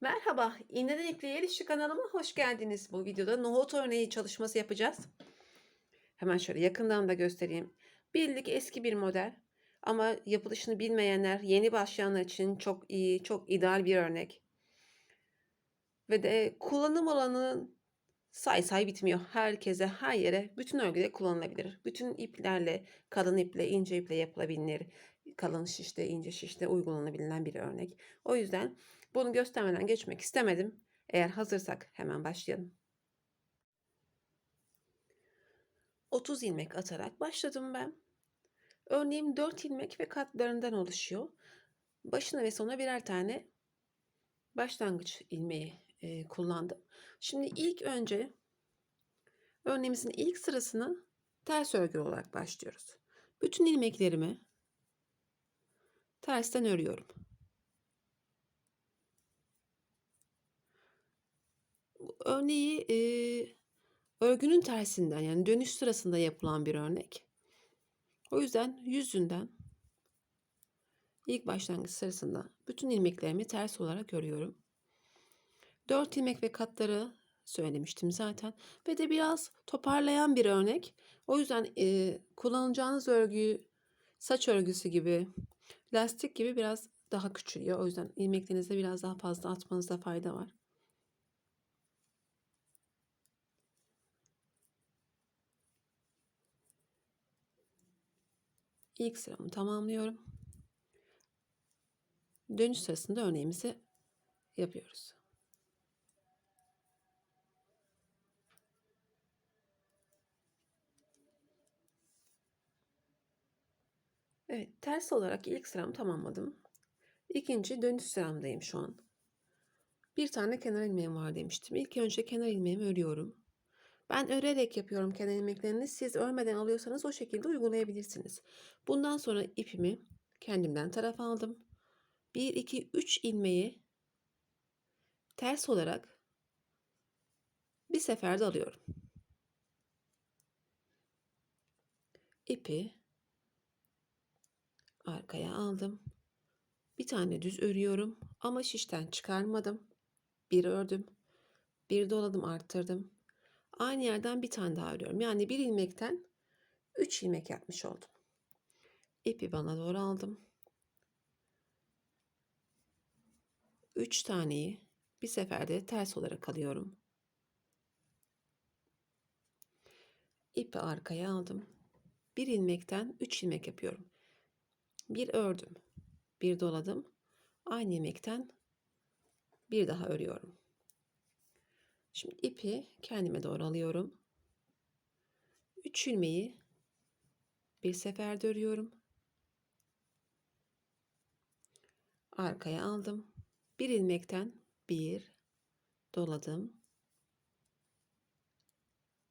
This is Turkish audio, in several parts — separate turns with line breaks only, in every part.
Merhaba, İğneden İpliğe El İşi kanalıma hoş geldiniz. Bu videoda nohut örneği çalışması yapacağız. Hemen şöyle yakından da göstereyim. Bildik eski bir model ama yapılışını bilmeyenler, yeni başlayanlar için çok iyi, çok ideal bir örnek. Ve de kullanım alanı say say bitmiyor. Herkese, her yere, bütün örgüde kullanılabilir. Bütün iplerle, kalın iple, ince iple yapılabilir. Kalın şişte, ince şişte uygulanabilen bir örnek. O yüzden bunu göstermeden geçmek istemedim. Eğer hazırsak hemen başlayalım. 30 ilmek atarak başladım ben. Örneğim 4 ilmek ve katlarından oluşuyor. Başına ve sona birer tane başlangıç ilmeği e, kullandım. Şimdi ilk önce örneğimizin ilk sırasını ters örgü olarak başlıyoruz. Bütün ilmeklerimi tersten örüyorum. örneği e, örgünün tersinden yani dönüş sırasında yapılan bir örnek. O yüzden yüzünden ilk başlangıç sırasında bütün ilmeklerimi ters olarak örüyorum. 4 ilmek ve katları söylemiştim zaten ve de biraz toparlayan bir örnek. O yüzden e, kullanacağınız örgüyü saç örgüsü gibi, lastik gibi biraz daha küçülüyor. O yüzden ilmeklerinize biraz daha fazla atmanızda fayda var. İlk sıramı tamamlıyorum. Dönüş sırasında örneğimizi yapıyoruz. Evet, ters olarak ilk sıramı tamamladım. İkinci dönüş sıramdayım şu an. Bir tane kenar ilmeğim var demiştim. İlk önce kenar ilmeğimi örüyorum. Ben örerek yapıyorum kenar ilmeklerini. Siz örmeden alıyorsanız o şekilde uygulayabilirsiniz. Bundan sonra ipimi kendimden taraf aldım. 1, 2, 3 ilmeği ters olarak bir seferde alıyorum. İpi arkaya aldım. Bir tane düz örüyorum ama şişten çıkarmadım. Bir ördüm. Bir doladım arttırdım. Aynı yerden bir tane daha örüyorum. Yani bir ilmekten 3 ilmek yapmış oldum. İpi bana doğru aldım. 3 taneyi bir seferde ters olarak alıyorum. İpi arkaya aldım. Bir ilmekten 3 ilmek yapıyorum. Bir ördüm. Bir doladım. Aynı ilmekten bir daha örüyorum. Şimdi ipi kendime doğru alıyorum. 3 ilmeği bir seferde örüyorum. Arkaya aldım. Bir ilmekten bir doladım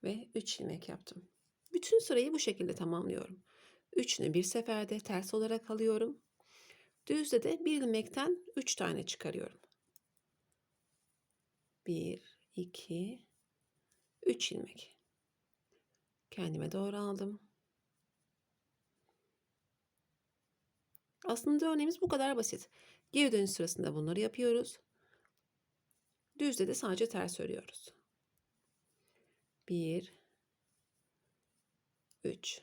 ve 3 ilmek yaptım. Bütün sırayı bu şekilde tamamlıyorum. Üçünü bir seferde ters olarak alıyorum. Düzde de bir ilmekten 3 tane çıkarıyorum. 1 2 3 ilmek. Kendime doğru aldım. Aslında örneğimiz bu kadar basit. Geri dönüş sırasında bunları yapıyoruz. Düzde de sadece ters örüyoruz. 1 3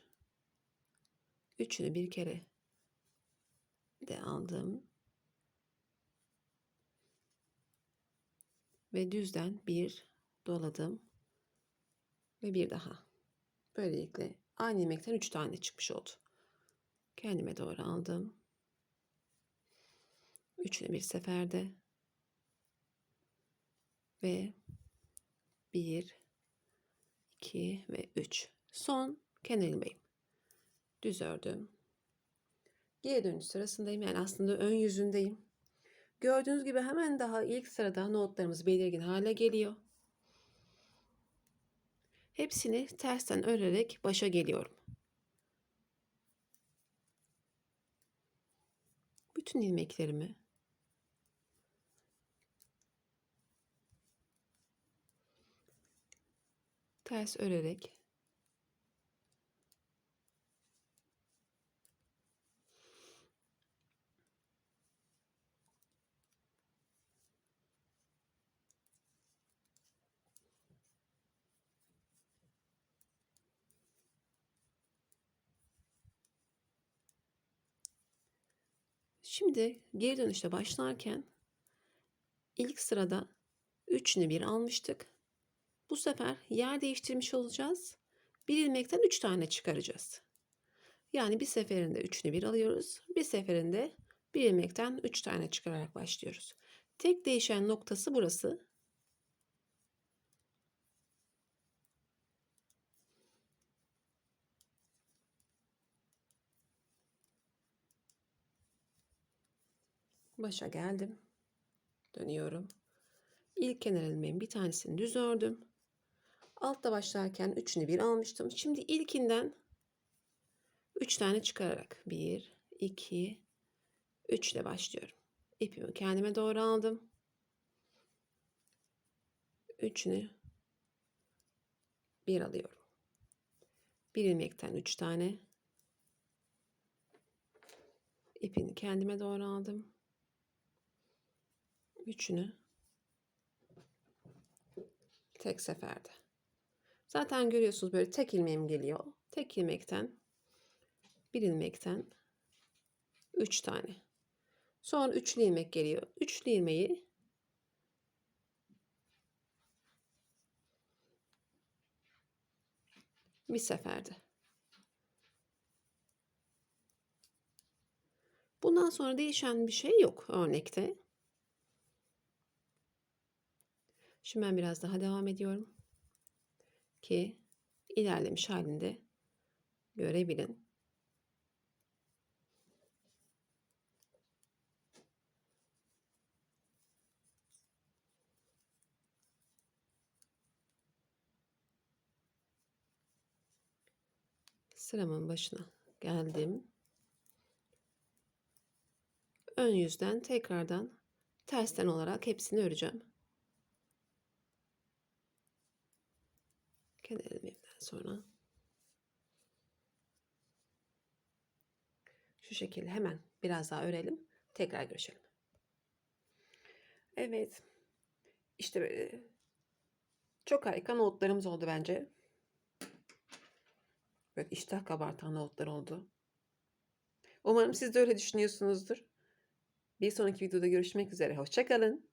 Üçünü bir kere de aldım. Ve düzden bir doladım. Ve bir daha. Böylelikle aynı ilmekten üç tane çıkmış oldu. Kendime doğru aldım. Üçünü bir seferde. Ve bir, iki ve üç. Son kenar. Düz ördüm. Geri dönüş sırasındayım. Yani aslında ön yüzündeyim. Gördüğünüz gibi hemen daha ilk sırada notlarımız belirgin hale geliyor. Hepsini tersten örerek başa geliyorum. Bütün ilmeklerimi ters örerek Şimdi geri dönüşte başlarken ilk sırada 3'ünü bir almıştık. Bu sefer yer değiştirmiş olacağız. Bir ilmekten 3 tane çıkaracağız. Yani bir seferinde 3'ünü bir alıyoruz. Bir seferinde bir ilmekten 3 tane çıkararak başlıyoruz. Tek değişen noktası burası. Başa geldim. Dönüyorum. İlk kenar ilmeğin bir tanesini düz ördüm. Altta başlarken üçünü bir almıştım. Şimdi ilkinden 3 tane çıkararak 1, 2, 3 ile başlıyorum. İpimi kendime doğru aldım. Üçünü bir alıyorum. Bir ilmekten 3 tane. İpini kendime doğru aldım. Üçünü tek seferde. Zaten görüyorsunuz böyle tek ilmeğim geliyor. Tek ilmekten bir ilmekten üç tane. Sonra üçlü ilmek geliyor. Üçlü ilmeği bir seferde. Bundan sonra değişen bir şey yok örnekte. Şimdi ben biraz daha devam ediyorum ki ilerlemiş halinde görebilin. Sıramın başına geldim. Ön yüzden tekrardan tersten olarak hepsini öreceğim. Kenar ilmeğimden sonra şu şekilde hemen biraz daha örelim. Tekrar görüşelim. Evet. İşte böyle çok harika notlarımız oldu bence. Böyle iştah kabartan notlar oldu. Umarım siz de öyle düşünüyorsunuzdur. Bir sonraki videoda görüşmek üzere. Hoşçakalın.